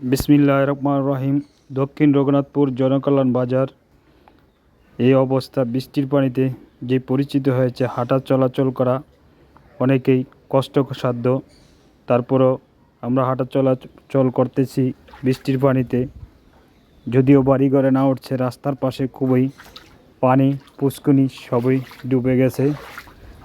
বিসমিল্লাহ রহমান রহিম। দক্ষিণ রঘুনাথপুর জনকল্যাণ বাজার। এই অবস্থা বৃষ্টির পানিতে যে পরিচিত হয়েছে, হাঁটা চলাচল করা অনেকেই কষ্টসাধ্য। তারপরও আমরা হাঁটা চলাচল করতেছি বৃষ্টির পানিতে। যদিও বাড়িঘরে না উঠছে, রাস্তার পাশে খুবই পানি, পুষ্কুনি সবই ডুবে গেছে।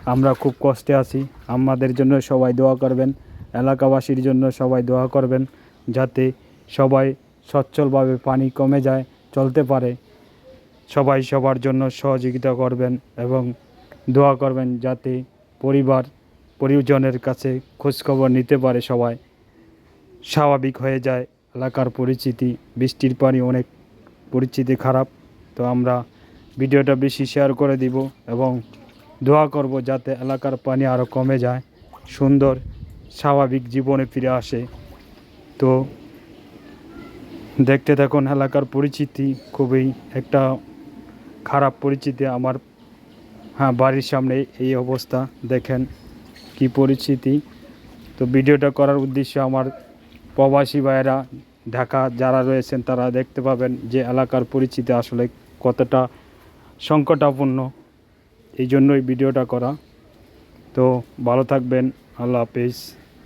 আমরা খুব কষ্টে আছি। আমাদের জন্য সবাই দোয়া করবেন, এলাকাবাসীর জন্য সবাই দোয়া করবেন, যাতে সবাই সচ্ছলভাবে পানি কমে যায়, চলতে পারে। সবাই সবার জন্য সহযোগিতা করবেন এবং দোয়া করবেন যাতে পরিবার, পরিজনের কাছে খোঁজখবর নিতে পারে সবাই। স্বাভাবিক হয়ে যায়, এলাকার পরিচিতি বৃষ্টির পানি অনেক পরিচিতি খারাপ। তো আমরা ভিডিওটা বেশি শেয়ার করে দিব এবং দোয়া করব যাতে এলাকার পানি আরও কমে যায়, সুন্দর, স্বাভাবিক জীবনে ফিরে আসে। তো দেখতে দেখুন এলাকার পরিচিতি খুবই একটা খারাপ পরিচিতি আমার। হ্যাঁ বাড়ির সামনে এই অবস্থা, দেখেন কি পরিস্থিতি তো ভিডিওটা করার উদ্দেশ্য আমার প্রবাসী ভাইয়েরা, ঢাকা যারা রয়েছেন তারা দেখতে পাবেন যে এলাকার পরিচিতি আসলে কতটা সংকটাপূর্ণ এই জন্যই ভিডিওটা করা। তো ভালো থাকবেন, আল্লাহ হাফিজ।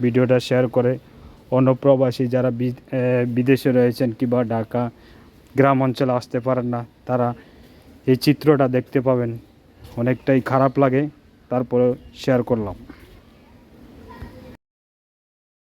ভিডিওটা শেয়ার করে অন্য প্রবাসী যারা বিদেশে রয়েছেন কিংবা ঢাকা গ্রাম অঞ্চলে আসতে পারেন না, তারা এই চিত্রটা দেখতে পাবেন। অনেকটাই খারাপ লাগে তারপরে শেয়ার করলাম।